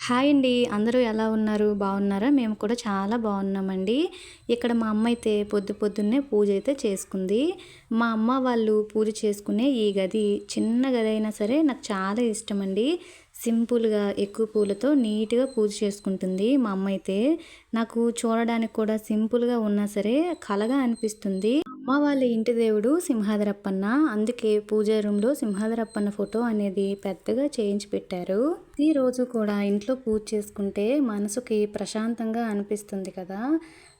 Hi అండి అందరూ ఎలా ఉన్నారు? బాగున్నారా? మేము కూడా చాలా బాగున్నామండి. ఇక్కడ మా అమ్మ అయితే పొద్దు పొద్దున్నే పూజ అయితే చేసుకుంది. మా అమ్మ వాళ్ళు పూజ చేసుకునే ఈ గది చిన్న గది అయినా సరే నాకు చాలా ఇష్టం అండి సింపుల్గా ఎక్కువ పూలతో నీట్గా పూజ చేసుకుంటుంది మా అమ్మ అయితే. నాకు చూడడానికి కూడా సింపుల్గా ఉన్నా సరే కలగా అనిపిస్తుంది. అమ్మ వాళ్ళ ఇంటి దేవుడు సింహాదరప్పన్న. అందుకే పూజా రూమ్లో సింహాదరప్పన్న ఫోటో అనేది పెద్దగా చేయించి పెట్టారు. ఈరోజు కూడా ఇంట్లో పూజ చేసుకుంటే మనసుకి ప్రశాంతంగా అనిపిస్తుంది కదా.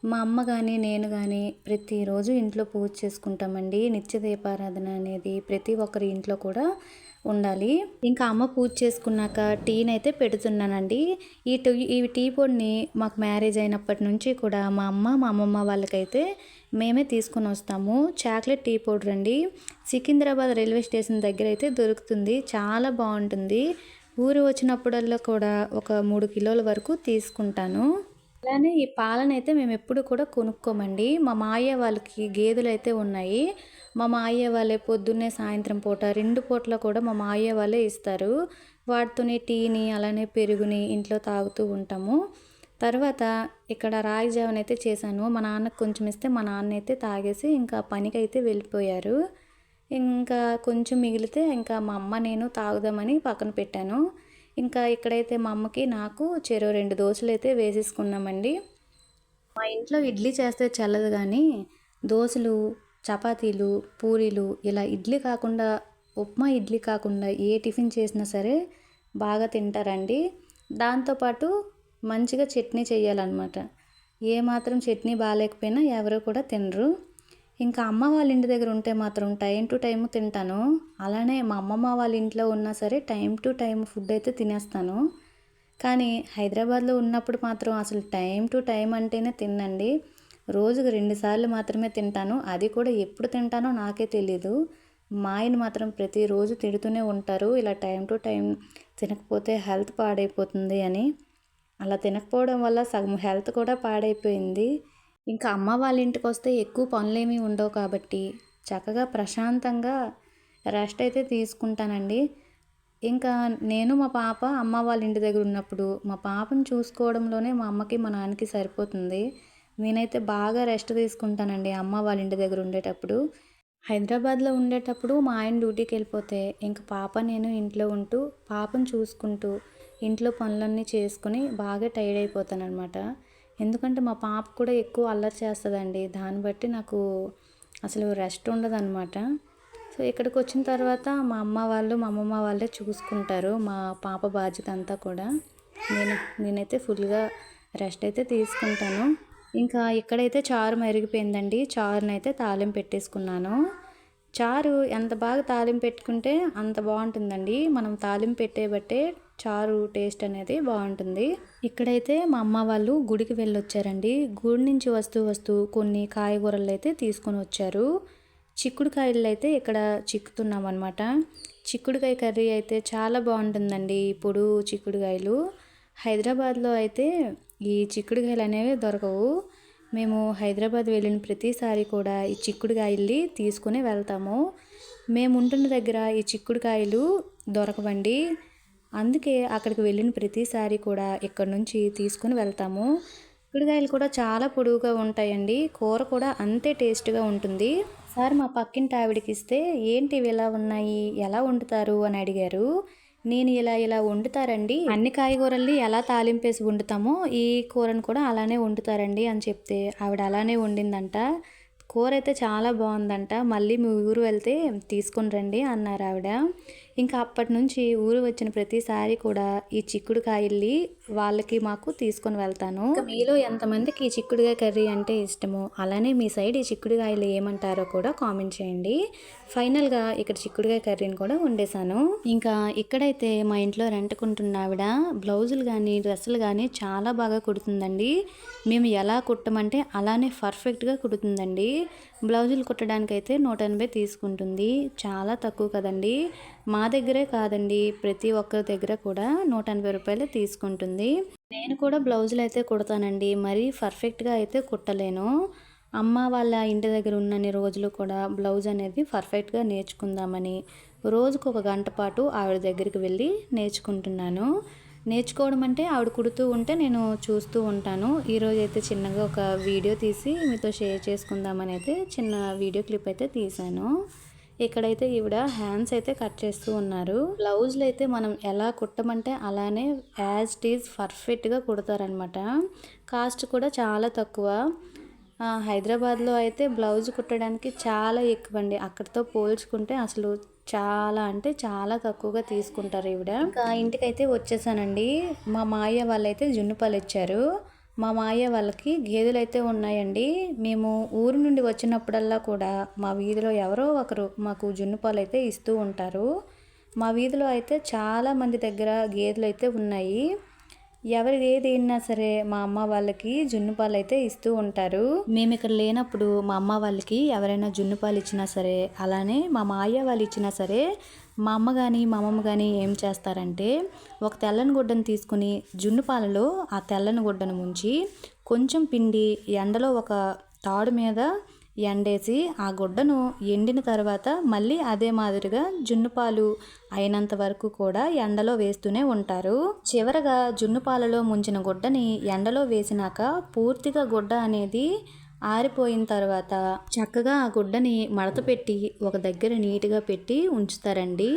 మా అమ్మ కానీ నేను కానీ ప్రతిరోజు ఇంట్లో పూజ చేసుకుంటామండి. నిత్య దీపారాధన అనేది ప్రతి ఒక్కరి ఇంట్లో కూడా ఉండాలి. ఇంకా అమ్మ పూజ చేసుకున్నాక టీని అయితే పెడుతున్నానండి. ఈ టీ ఈ టీ పొడిని మాకు మ్యారేజ్ అయినప్పటి నుంచి కూడా మా అమ్మ మా అమ్మమ్మ వాళ్ళకైతే మేమే తీసుకొని వస్తాము. చాక్లెట్ టీ పౌడర్ అండి సికింద్రాబాద్ రైల్వే స్టేషన్ దగ్గర అయితే దొరుకుతుంది. చాలా బాగుంటుంది. ఊరు వచ్చినప్పుడల్లా కూడా ఒక మూడు కిలోల వరకు తీసుకుంటాను. అలానే ఈ పాలన అయితే మేము ఎప్పుడు కూడా కొనుక్కోమండి. మా మాయ వాళ్ళకి గేదెలు అయితే ఉన్నాయి. మా మాయ వాళ్ళే పొద్దున్నే సాయంత్రం పూట రెండు పూటల కూడా మా మాయ వాళ్ళే ఇస్తారు. వాటితోనే టీని అలానే పెరుగుని ఇంట్లో తాగుతూ ఉంటాము. తర్వాత ఇక్కడ రాగి జావన్ అయితే చేశాను. మా నాన్నకు కొంచెం ఇస్తే మా నాన్న అయితే తాగేసి ఇంకా పనికి అయితే వెళ్ళిపోయారు. ఇంకా కొంచెం మిగిలితే ఇంకా మా అమ్మ నేను తాగుదామని పక్కన పెట్టాను. ఇంకా ఇక్కడైతే మా అమ్మకి నాకు చెరో రెండు దోశలు అయితే వేసేసుకున్నామండి. మా ఇంట్లో ఇడ్లీ చేస్తే చల్లదు కానీ దోశలు చపాతీలు పూరీలు ఇలా ఇడ్లీ కాకుండా ఉప్మా ఇడ్లీ కాకుండా ఏ టిఫిన్ చేసినా సరే బాగా తింటారండి. దాంతోపాటు మంచిగా చట్నీ చేయాలన్నమాట ఏ మాత్రం చట్నీ బాగాలేకపోయినా ఎవరు కూడా తినరు. ఇంకా అమ్మ వాళ్ళ ఇంటి దగ్గర ఉంటే మాత్రం టైం టు టైం తింటాను. అలానే మా అమ్మమ్మ వాళ్ళ ఇంట్లో ఉన్నా సరే టైం టు టైం ఫుడ్ అయితే తినేస్తాను. కానీ హైదరాబాద్లో ఉన్నప్పుడు మాత్రం అసలు టైం టు టైం అంటేనే తినండి రోజుకు రెండుసార్లు మాత్రమే తింటాను. అది కూడా ఎప్పుడు తింటానో నాకే తెలీదు. మా ఆయన మాత్రం ప్రతిరోజు తిడుతూనే ఉంటారు. ఇలా టైం టు టైం తినకపోతే హెల్త్ పాడైపోతుంది అని. అలా తినకపోవడం వల్ల సగం హెల్త్ కూడా పాడైపోయింది. ఇంకా అమ్మ వాళ్ళ ఇంటికి వస్తే ఎక్కువ పనులేమీ ఉండవు కాబట్టి చక్కగా ప్రశాంతంగా రెస్ట్ అయితే తీసుకుంటానండి. ఇంకా నేను మా పాప అమ్మ వాళ్ళ ఇంటి దగ్గర ఉన్నప్పుడు మా పాపను చూసుకోవడంలోనే మా అమ్మకి మా నాన్నకి సరిపోతుంది. నేనైతే బాగా రెస్ట్ తీసుకుంటానండి అమ్మ వాళ్ళ ఇంటి దగ్గర ఉండేటప్పుడు. హైదరాబాద్లో ఉండేటప్పుడు మా ఆయన డ్యూటీకి వెళ్ళిపోతే ఇంకా పాప నేను ఇంట్లో ఉంటూ పాపను చూసుకుంటూ ఇంట్లో పనులన్నీ చేసుకుని బాగా టైర్డ్ అయిపోతాను అనమాట ఎందుకంటే మా పాప కూడా ఎక్కువ అల్లరి చేస్తుందండి. దాన్ని బట్టి నాకు అసలు రెస్ట్ ఉండదన్నమాట. సో ఇక్కడికి వచ్చిన తర్వాత మా అమ్మ వాళ్ళు మా అమ్మమ్మ వాళ్ళే చూసుకుంటారు మా పాప బాధ్యత అంతా కూడా. నేను నేనైతే ఫుల్గా రెస్ట్ అయితే తీసుకుంటాను. ఇంకా ఇక్కడైతే చారు మరిగిపోయిందండి. చారునైతే తాలింపు పెట్టేసుకున్నాను. చారు ఎంత బాగా తాలింపు పెట్టుకుంటే అంత బాగుంటుందండి. మనం తాలింపు పెట్టే బట్టే చారు టేస్ట్ అనేది బాగుంటుంది. ఇక్కడైతే మా అమ్మ వాళ్ళు గుడికి వెళ్ళొచ్చారండి. గుడి నుంచి వస్తూ వస్తూ కొన్ని కాయగూరలు అయితే తీసుకొని వచ్చారు. చిక్కుడుకాయలు అయితే ఇక్కడ చిక్కుతున్నాం అనమాట చిక్కుడుకాయ కర్రీ అయితే చాలా బాగుంటుందండి ఇప్పుడు చిక్కుడుకాయలు. హైదరాబాద్లో అయితే ఈ చిక్కుడుకాయలు అనేవి దొరకవు. మేము హైదరాబాద్ వెళ్ళిన ప్రతిసారి కూడా ఈ చిక్కుడుకాయల్ని తీసుకుని వెళ్తాము. మేము ఉంటున్న దగ్గర ఈ చిక్కుడుకాయలు దొరకవండి. అందుకే అక్కడికి వెళ్ళిన ప్రతిసారి కూడా ఇక్కడ నుంచి తీసుకుని వెళ్తాము. చిక్కుడుకాయలు కూడా చాలా పొడువుగా ఉంటాయండి. కూర కూడా అంతే టేస్ట్గా ఉంటుంది. సార్ మా పక్కింటి ఆవిడకి ఇస్తే ఏంటి ఇవి ఇలా ఉన్నాయి? ఎలా వండుతారు? అని అడిగారు. నేను ఇలా ఇలా వండుతారండి. అన్ని కాయగూరల్ని ఎలా తాలింపేసి వండుతామో ఈ కూరను కూడా అలానే వండుతారండి అని చెప్తే ఆవిడ అలానే వండిందంట. కూర అయితే చాలా బాగుందంట. మళ్ళీ మీ ఊరు వెళ్తే తీసుకొని రండి అన్నారు ఆవిడ. ఇంకా అప్పటి నుంచి ఊరు వచ్చిన ప్రతిసారి కూడా ఈ చిక్కుడు కాయల్ని వాళ్ళకి మాకు తీసుకొని వెళ్తాను. మీలో ఎంతమందికి ఈ చిక్కుడుకాయ కర్రీ అంటే ఇష్టమో అలానే మీ సైడ్ ఈ చిక్కుడుకాయలు ఏమంటారో కూడా కామెంట్ చేయండి. ఫైనల్గా ఇక్కడ చిక్కుడుకాయ కర్రీని కూడా వండేసాను ఇంకా ఇక్కడైతే మా ఇంట్లో రెంట్కుంటున్న ఆవిడ బ్లౌజులు కానీ డ్రెస్సులు కానీ చాలా బాగా కుడుతుందండి. మేము ఎలా కుట్టమంటే అలానే పర్ఫెక్ట్గా కుడుతుందండి. బ్లౌజులు కుట్టడానికి అయితే నూట ఎనభై తీసుకుంటుంది. చాలా తక్కువ కదండి. మా దగ్గరే కాదండి. ప్రతి ఒక్కరి దగ్గర కూడా నూట ఎనభై రూపాయలు తీసుకుంటుంది. నేను కూడా బ్లౌజులు అయితే కుడతానండి. మరీ పర్ఫెక్ట్గా అయితే కుట్టలేను. అమ్మ వాళ్ళ ఇంటి దగ్గర ఉన్నన్ని రోజులు కూడా బ్లౌజ్ అనేది పర్ఫెక్ట్గా నేర్చుకుందామని రోజుకు ఒక గంట పాటు ఆవిడ దగ్గరికి వెళ్ళి నేర్చుకుంటున్నాను. నేర్చుకోవడం అంటే ఆవిడ కుడుతూ ఉంటే నేను చూస్తూ ఉంటాను. ఈరోజు అయితే చిన్నగా ఒక వీడియో తీసి మీతో షేర్ చేసుకుందామని అయితే చిన్న వీడియో క్లిప్ అయితే తీశాను. ఇక్కడైతే ఈవిడ హ్యాండ్స్ అయితే కట్ చేస్తూ ఉన్నారు. బ్లౌజ్లు అయితే మనం ఎలా కుట్టమంటే అలానే యాజ్ ఇట్ ఈజ్ పర్ఫెక్ట్గా కుడతారనమాట కాస్ట్ కూడా చాలా తక్కువ. హైదరాబాద్లో అయితే బ్లౌజ్ కుట్టడానికి చాలా ఎక్కువ అండి అక్కడితో పోల్చుకుంటే అసలు చాలా అంటే చాలా తక్కువగా తీసుకుంటారు ఈవిడ. ఇంకా ఇంటికైతే వచ్చేసానండి. మా మాయ వాళ్ళైతే జున్నుపాలు ఇచ్చారు. మా మాయ వాళ్ళకి గేదెలు అయితే ఉన్నాయండి. మేము ఊరు నుండి వచ్చినప్పుడల్లా కూడా మా వీధిలో ఎవరో ఒకరు మాకు జున్నుపాలు అయితే ఇస్తూ ఉంటారు. మా వీధిలో అయితే చాలా మంది దగ్గర గేదెలు అయితే ఉన్నాయి. ఎవరి ఏది అయినా సరే మా అమ్మ వాళ్ళకి జున్ను పాలు అయితే ఇస్తూ ఉంటారు. మేము ఇక్కడ లేనప్పుడు మా అమ్మ వాళ్ళకి ఎవరైనా జున్ను పాలు ఇచ్చినా సరే అలానే మా మాయ వాళ్ళు ఇచ్చినా సరే మా అమ్మ కానీ మా అమ్మమ్మ కానీ ఏం చేస్తారంటే ఒక తెల్లని గుడ్డను తీసుకుని జున్ను పాలలో ఆ తెల్లని గుడ్డను ముంచి కొంచెం పిండి ఎండలో ఒక తాడు మీద ఎండేసి ఆ గుడ్డను ఎండిన తర్వాత మళ్ళీ అదే మాదిరిగా జున్నుపాలు అయినంత వరకు కూడా ఎండలో వేస్తూనే ఉంటారు. చివరగా జున్నుపాలలో ముంచిన గుడ్డని ఎండలో వేసినాక పూర్తిగా గుడ్డ అనేది ఆరిపోయిన తర్వాత చక్కగా ఆ గుడ్డని మడత పెట్టి ఒక దగ్గర నీట్గా పెట్టి ఉంచుతారండి.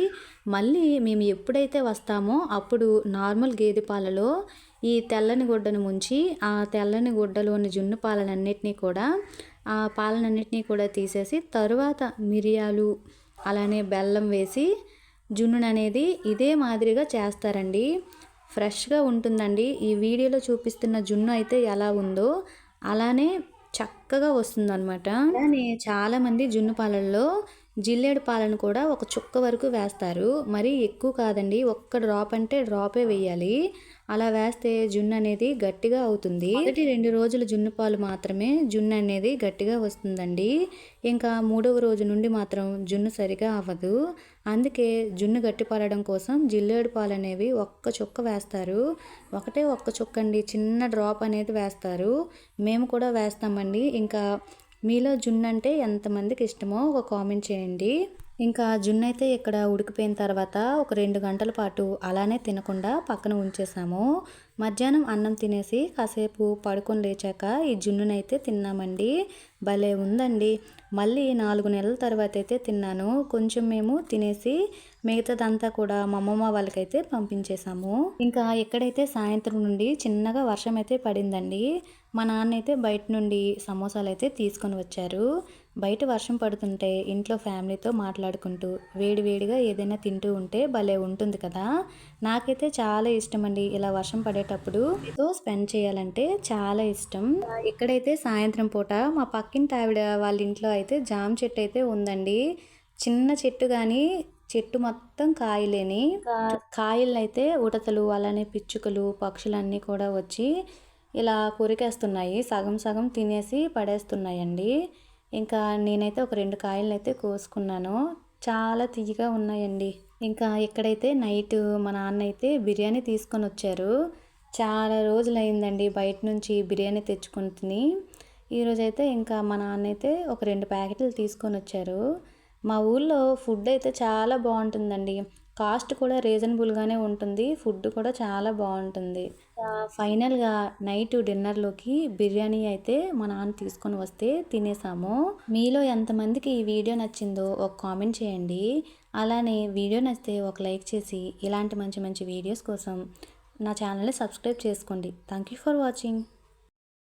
మళ్ళీ మేము ఎప్పుడైతే వస్తామో అప్పుడు నార్మల్ గేదె పాలలో ఈ తెల్లని గుడ్డను ముంచి ఆ తెల్లని గుడ్డలోని జున్ను పాలనన్నిటినీ కూడా ఆ పాలనన్నిటినీ కూడా తీసేసి తరువాత మిరియాలు అలానే బెల్లం వేసి జున్నును అనేది ఇదే మాదిరిగా చేస్తారండి. ఫ్రెష్గా ఉంటుందండి. ఈ వీడియోలో చూపిస్తున్న జున్ను అయితే ఎలా ఉందో అలానే చక్కగా వస్తుందన్నమాట. అలానే చాలామంది జున్ను పాలల్లో జిల్లేడు పాలను కూడా ఒక చుక్క వరకు వేస్తారు. మరి ఎక్కువ కాదండి ఒక్క డ్రాప్ అంటే డ్రాపే వేయాలి. అలా వేస్తే జున్ను అనేది గట్టిగా అవుతుంది. మొదటి రెండు రోజులు జున్ను పాలు మాత్రమే జున్ను అనేది గట్టిగా వస్తుందండి. ఇంకా మూడవ రోజు నుండి మాత్రం జున్ను సరిగా అవ్వదు. అందుకే జున్ను గట్టిపడడం కోసం జిల్లేడు పాలు అనేవి ఒక్క చుక్క వేస్తారు. ఒకటే ఒక్క చుక్క అండి చిన్న డ్రాప్ అనేది వేస్తారు. మేము కూడా వేస్తామండి. ఇంకా మీలో జున్ను అంటే ఎంతమందికి ఇష్టమో ఒక కామెంట్ చేయండి. ఇంకా జున్ను అయితే ఇక్కడ ఉడికిపోయిన తర్వాత ఒక రెండు గంటల పాటు అలానే తినకుండా పక్కన ఉంచేసాము. మధ్యాహ్నం అన్నం తినేసి కాసేపు పడుకొని లేచాక ఈ జున్నునైతే తిన్నామండి. భలే ఉందండి. మళ్ళీ నాలుగు నెలల తర్వాత అయితే తిన్నాను. కొంచెం మేము తినేసి మిగతాదంతా కూడా మా అమ్మమ్మ వాళ్ళకైతే పంపించేశాము. ఇంకా ఎక్కడైతే సాయంత్రం నుండి చిన్నగా వర్షం అయితే పడిందండి మా నాన్న అయితే బయట నుండి సమోసాలు అయితే తీసుకొని వచ్చారు. బయట వర్షం పడుతుంటే ఇంట్లో ఫ్యామిలీతో మాట్లాడుకుంటూ వేడివేడిగా ఏదైనా తింటూ ఉంటే భలే ఉంటుంది కదా. నాకైతే చాలా ఇష్టం అండి ఇలా వర్షం పడేటప్పుడు. ఏదో స్పెండ్ చేయాలంటే చాలా ఇష్టం. ఇక్కడైతే సాయంత్రం పూట మా పక్కింటి ఆవిడ వాళ్ళ ఇంట్లో అయితే జామ చెట్టు అయితే ఉందండి. చిన్న చెట్టు కానీ చెట్టు మొత్తం కాయలేని కాయలు అయితే ఉడతలు అలానే పిచ్చుకలు పక్షులన్నీ కూడా వచ్చి ఇలా కొరికేస్తున్నాయి. సగం సగం తినేసి పడేస్తున్నాయండి. ఇంకా నేనైతే ఒక రెండు కాయలను అయితే కోసుకున్నాను. చాలా తీయగా ఉన్నాయండి. ఇంకా ఎక్కడైతే నైట్ మా నాన్న అయితే బిర్యానీ తీసుకొని వచ్చారు చాలా రోజులు అయిందండి బయట నుంచి బిర్యానీ తెచ్చుకుని తిని ఈరోజైతే ఇంకా మా నాన్న అయితే ఒక రెండు ప్యాకెట్లు తీసుకొని వచ్చారు. మా ఊళ్ళో ఫుడ్ అయితే చాలా బాగుంటుందండి. కాస్ట్ కూడా రీజనబుల్గానే ఉంటుంది. ఫుడ్ కూడా చాలా బాగుంటుంది. ఫైనల్గా నైట్ డిన్నర్లోకి బిర్యానీ అయితే మా నాన్న తీసుకొని వస్తే తినేసాము. మీలో ఎంతమందికి ఈ వీడియో నచ్చిందో ఒక కామెంట్ చేయండి. అలానే వీడియో నచ్చితే ఒక లైక్ చేసి ఇలాంటి మంచి మంచి వీడియోస్ కోసం నా ఛానల్ని సబ్స్క్రైబ్ చేసుకోండి. Thank you for watching.